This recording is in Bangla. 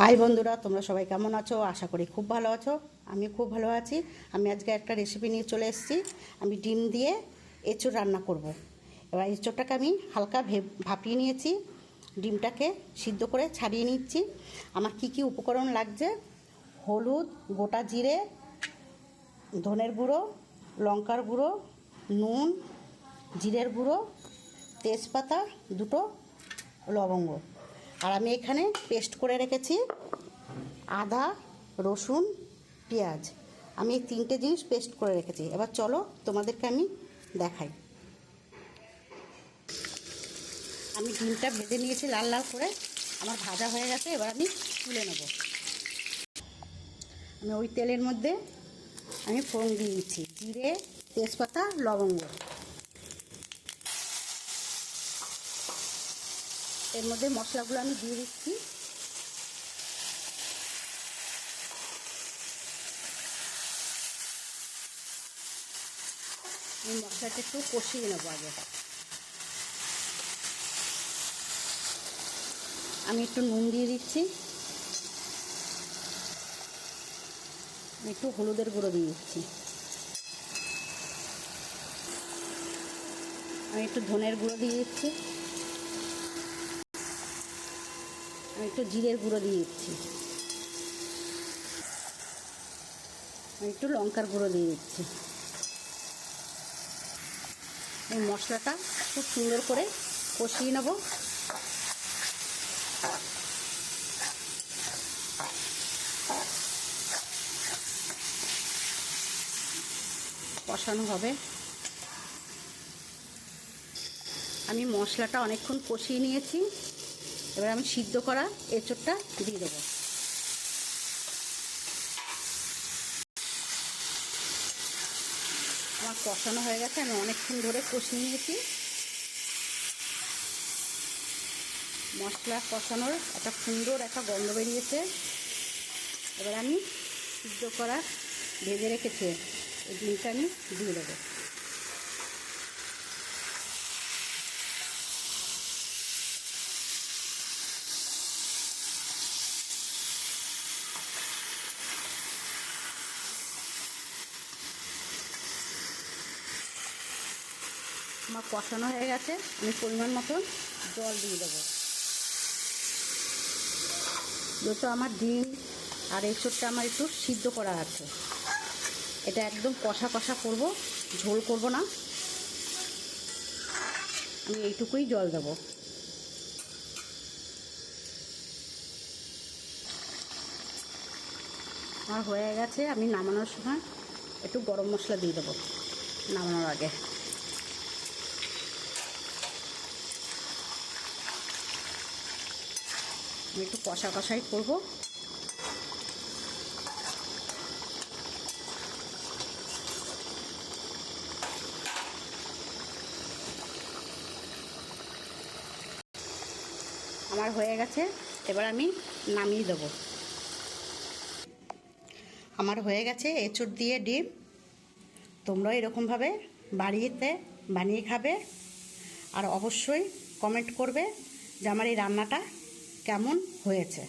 হাই বন্ধুরা, তোমরা সবাই কেমন আছো? আশা করি খুব ভালো আছো। আমি খুব ভালো আছি। আমি আজকে একটা রেসিপি নিয়ে চলে এসেছি। আমি ডিম দিয়ে এঁচোড় রান্না করব। এবার এঁচোড়টাকে আমি হালকা ভাপিয়ে নিয়েছি। ডিমটাকে সিদ্ধ করে ছাড়িয়ে নিচ্ছি। আমার কি কি উপকরণ লাগছে? হলুদ, গোটা জিরে, ধনের গুঁড়ো, লঙ্কার গুঁড়ো, নুন, জিরের গুঁড়ো, তেজপাতা, দুটো লবঙ্গ। আর আমি এখানে পেস্ট করে রেখেছি আদা, রসুন, পেঁয়াজ। আমি এই তিনটে জিনিস পেস্ট করে রেখেছি। এবার চলো তোমাদেরকে আমি দেখাই। আমি ডিমটা ভেজে নিয়েছি লাল লাল করে। আমার ভাজা হয়ে গেছে, এবার আমি তুলে নেব। আমি ওই তেলের মধ্যে আমি ফোড়ন দিয়ে দিচ্ছি। জিরে, তেজপাতা, লবঙ্গ। এর মধ্যে মশলাগুলো আমি দিয়ে দিচ্ছি। এই মশলাটা একটু কষিয়ে নেব আগে। আমি একটু নুন দিয়ে দিচ্ছি। একটু হলুদের গুঁড়ো দিয়ে দিচ্ছি। আমি একটু ধনের গুঁড়ো দিয়ে দিচ্ছি আমি একটু জিরের গুঁড়ো দিয়ে দিচ্ছি। আমি একটু লঙ্কার গুঁড়ো দিয়ে দিচ্ছি। এই মশলাটা খুব সুন্দর করে কষিয়ে নেব। কষানো হবে। আমি মশলাটা অনেকক্ষণ কষিয়ে নিয়েছি। এবার আমি সিদ্ধ করা এঁচোড়টা দিয়ে দেবো। আমার কষানো হয়ে গেছে, আমি অনেকক্ষণ ধরে কষিয়ে নিয়েছি। মশলা কষানোর একটা সুন্দর একটা গন্ধ বেরিয়েছে। এবার আমি সিদ্ধ করা ভেজে রেখেছে, এই ডিমটা আমি দিয়ে দেবো। আমার কষানো হয়ে গেছে, আমি পরিমাণ মতন জল দিয়ে দেবো। যেহেতু আমার ডিম আর এই এসবটা আমার একটু সিদ্ধ করা আছে। এটা একদম কষা কষা করব, ঝোল করব না। আমি এইটুকুই জল দেবো। আমার হয়ে গেছে, আমি নামানোর সময় একটু গরম মশলা দিয়ে দেবো, নামানোর আগে। আমি একটু কষা কষাই করব। আমার হয়ে গেছে, এবার আমি নামিয়ে দেব। আমার হয়ে গেছে এঁচুর দিয়ে ডিম। তোমরাও এরকমভাবে বাড়িতে বানিয়ে খাবে। আর অবশ্যই কমেন্ট করবে যে আমার এই রান্নাটা কেমন হয়েছে?